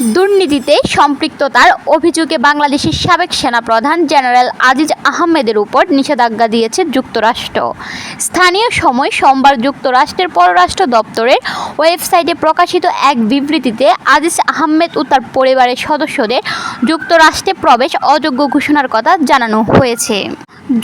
দুর্নীতিতে সম্পৃক্ততার অভিযোগে বাংলাদেশের সাবেক সেনাপ্রধান জেনারেল আজিজ আহমেদের উপর নিষেধাজ্ঞা দিয়েছে যুক্তরাষ্ট্র। স্থানীয় সময় সোমবার যুক্তরাষ্ট্রের পররাষ্ট্র দপ্তরের ওয়েবসাইটে প্রকাশিত এক বিবৃতিতে আজিজ আহমেদ ও তার পরিবারের সদস্যদের যুক্তরাষ্ট্রে প্রবেশ অযোগ্য ঘোষণার কথা জানানো হয়েছে।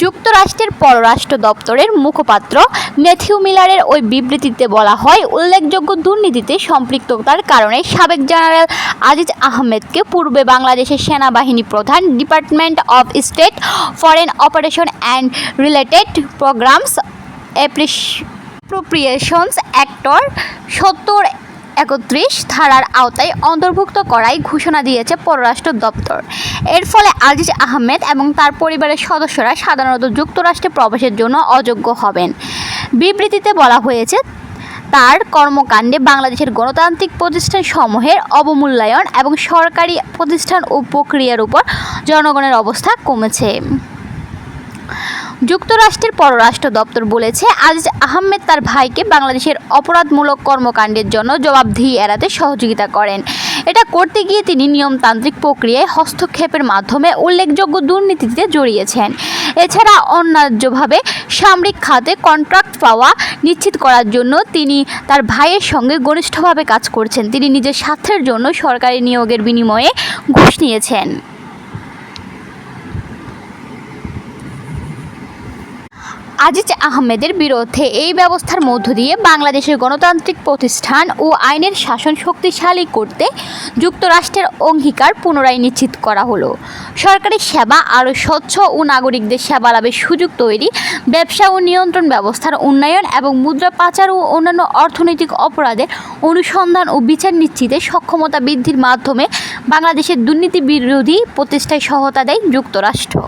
যুক্তরাষ্ট্রের পররাষ্ট্র দপ্তরের মুখপাত্র ম্যাথিউ মিলারের ওই বিবৃতিতে বলা হয়, উল্লেখযোগ্য দুর্নীতিতে সম্পৃক্ততার কারণে সাবেক জেনারেল আজিজ আহমেদকে পূর্বে বাংলাদেশের সেনাবাহিনী প্রধান, department of state foreign operation and related programs অ্যাপ্রিস appropriations actor সত্তর একত্রিশ ধারার আওতায় অন্তর্ভুক্ত করাই ঘোষণা দিয়েছে পররাষ্ট্র দপ্তর। এর ফলে আজিজ আহমেদ এবং তার পরিবারের সদস্যরা সাধারণত যুক্তরাষ্ট্রে প্রবেশের জন্য অযোগ্য হবেন। বিবৃতিতে বলা হয়েছে, তার কর্মকাণ্ডে বাংলাদেশের গণতান্ত্রিক প্রতিষ্ঠানসমূহের অবমূল্যায়ন এবং সরকারি প্রতিষ্ঠান ও প্রক্রিয়ার উপর জনগণের অবস্থা কমেছে। যুক্তরাষ্ট্রের পররাষ্ট্র দপ্তর বলেছে, আজিজ আহমেদ তার ভাইকে বাংলাদেশের অপরাধমূলক কর্মকাণ্ডের জন্য জবাবদিহি এড়াতে সহযোগিতা করেন। এটা করতে গিয়ে তিনি নিয়মতান্ত্রিক প্রক্রিয়ায় হস্তক্ষেপের মাধ্যমে উল্লেখযোগ্য দুর্নীতিতে জড়িয়েছেন। এছাড়া অন্যায্যভাবে সামরিক খাতে কন্ট্রাক্ট পাওয়া নিশ্চিত করার জন্য তিনি তার ভাইয়ের সঙ্গে ঘনিষ্ঠভাবে কাজ করছেন। তিনি নিজের স্বার্থের জন্য সরকারি নিয়োগের বিনিময়ে ঘুষ নিয়েছেন। আজিজ আহমেদের বিরুদ্ধে এই ব্যবস্থার মধ্য দিয়ে বাংলাদেশের গণতান্ত্রিক প্রতিষ্ঠান ও আইনের শাসন শক্তিশালী করতে যুক্তরাষ্ট্রের অঙ্গীকার পুনরায় নিশ্চিত করা হলো। সরকারি সেবা আরও স্বচ্ছ ও নাগরিকদের সেবা লাভের সুযোগ তৈরি, ব্যবসা ও নিয়ন্ত্রণ ব্যবস্থার উন্নয়ন এবং মুদ্রা পাচার ও অন্যান্য অর্থনৈতিক অপরাধের অনুসন্ধান ও বিচার নিশ্চিতে সক্ষমতা বৃদ্ধির মাধ্যমে বাংলাদেশের দুর্নীতি বিরোধী প্রতিষ্ঠায় সহায়তা দেয় যুক্তরাষ্ট্র।